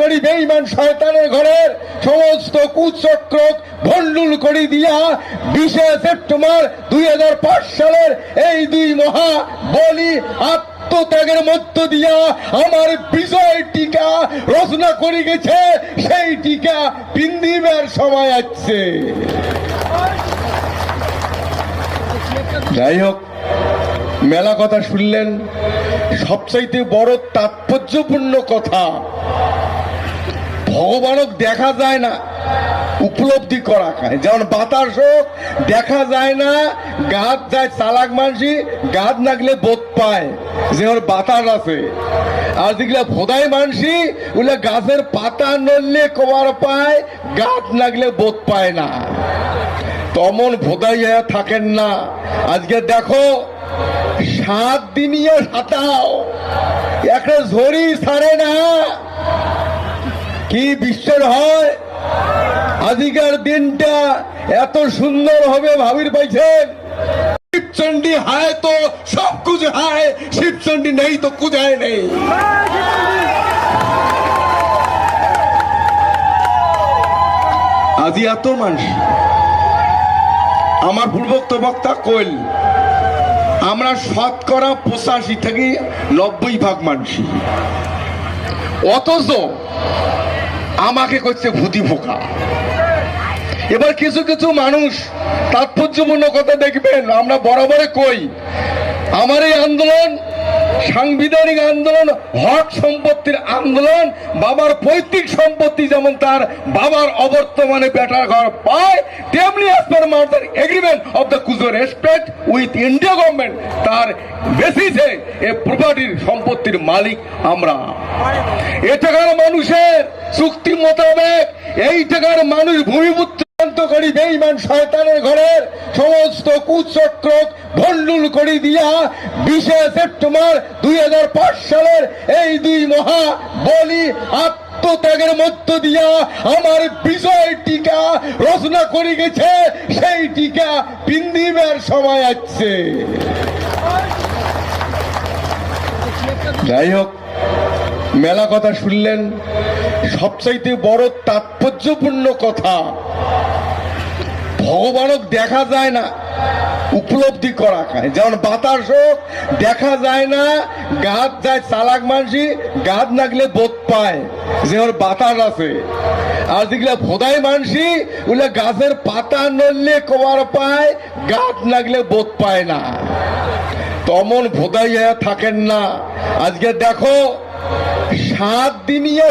করি বেইমান শয়তানের ঘরের সমস্ত কুচক্র ভণ্ডুল করে দিয়া বিশে সেপ্টেম্বর দুই সালের এই দুই মহা বলি আত্মত্যাগের মধ্য দিয়া আমার বিজয় টিকা রচনা করে গেছে। সেই টিকা পিন্দিবার সময় আছে যাই হোক মেলা কথা শুনলেন। সবচাইতে বড় তাৎপর্যপূর্ণ কথা ভগবানক দেখা যায় না, উপলব্ধি করা খায়। যেমন বাতাস হোক, দেখা যায় না গাছ যায় চালাক মানসি গাছ নাগলে বোধ পায়। যেমন বাতাস আছে। আর যেগুলা ভোদাই মানসি, ওগুলা গাছের পাতা নড়লে কবার পায় গাছ নাগলে বোধ পায় না। তমন ভোদাই থাকেন না। আজকে দেখো, সাত দিনিয়া সাতাও। একটা ঝড়ি ছাড়ে না। কি বিশ্বের হয়? আজকের দিনটা এত সুন্দর হবে ভাবির পাইছেন শিবচন্ডী হায় তো, সব কুছ হায় শিবচন্ডী নেই তো কুজায় নেই। আজি এত মানুষ। আমার পূর্বোক্ত বক্তা কইল, আমরা শতকরা পঁচাশি থেকে নব্বই ভাগ মানুষই। অথচ আমাকে করছে ভূতি ফোকা এবার কিছু কিছু মানুষ তাৎপর্যপূর্ণ কথা দেখবেন, আমরা বরাবরে কই, আমার এই আন্দোলন, সাংবিধানিক আন্দোলন, হক সম্পত্তির আন্দোলন, বাবার পৈতৃক সম্পত্তি যেমন তার বাবার অবর্তমানে বেটার ঘর পায়, তেমনি as per agreement of the কুজো respect with India government তার বেসিসে এ প্রপার্টির সম্পত্তির মালিক আমরা। এ টাকার মানুষের চুক্তি মোতাবেক এই টাকার মানুষ ভূমিপুত্র আত্মত্যাগের মধ্য দিয়া আমার বিজয় টিকা রচনা করে গেছে। সেই টিকা পিন্দিবার সময় আছে যাই হোক মেলা কথা শুনলেন। সবচাইতে বড় তাৎপর্যপূর্ণ কথা, ভগবানক দেখা যায় না, উপলব্ধি করা খায়। যেমন বাতাস হোক, দেখা যায় না, গাছ যায় চালাক মানসি, গাছ নাগলে বোধ পায়। যেমন বাতাস আছে। আর যেগুলা ভোদাই মানসি, ওগুলা গাছের পাতা নড়লে কবার পায়, গাছ নাগলে বোধ পায় না। তমন ভোদাই থাকেন না। আজকে দেখো সাত দিনিয়া